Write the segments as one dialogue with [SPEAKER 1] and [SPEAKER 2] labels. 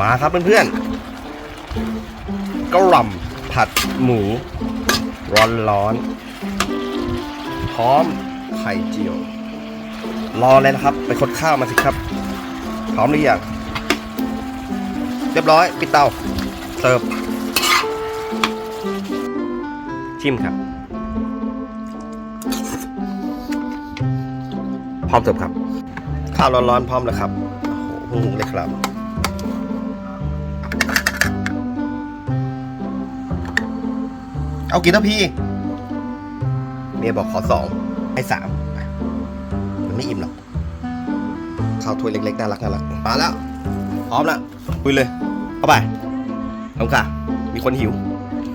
[SPEAKER 1] มาครับเพื่อนๆกะหล่ำผัดหมู ร้อนๆพร้อมไข่เจียว รอเลยนะครับ ไปคดข้าวมาสิครับ พร้อมหรือยังเรียบร้อยปิดเตาเสิร์ฟชิมครับพร้อมเสิร์ฟครับ ข้าวร้อนๆพร้อมแล้วครับโอ้โหเพิ่งหุงเลยครับ เอากี่ทัพพีเมียบอกขอสองให้สามมันไม่อิ่มหรอกข้าวถ้วยเล็กๆน่ารักน่ารักมาแล้ว พร้อมแล้วคุยเลย เข้าไปทำค่ะ มีคนหิว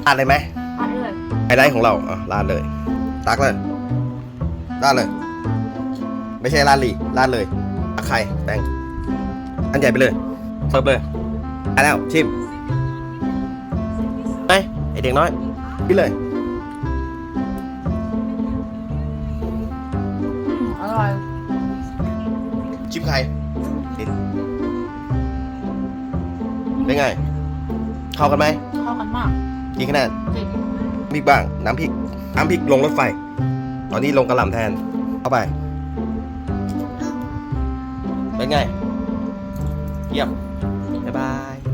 [SPEAKER 1] ราดเลยไหม
[SPEAKER 2] อันเลย
[SPEAKER 1] ไฮไลท์ของเราอะราดเลย ตักเลยราดเลย ไม่ใช่ราดลีราดเลยตักไข่แป้งอันใหญ่ไปเลยเสิร์ฟเลยได้แล้วชิมไปไอเด็กน้อย พี่เลย
[SPEAKER 2] อืมอร่อย
[SPEAKER 1] ชิมไข่กินเป็นไง เข้ากันไหม
[SPEAKER 2] เข้ากันมาก
[SPEAKER 1] กี่คะแนน
[SPEAKER 2] จริง
[SPEAKER 1] พริกบ้าง น้ำพริก น้ำพริกลงรถไฟ ตอนนี้ลงกระหล่ำแทน เข้าไป เป็นไง เยี่ยม บ๊ายบาย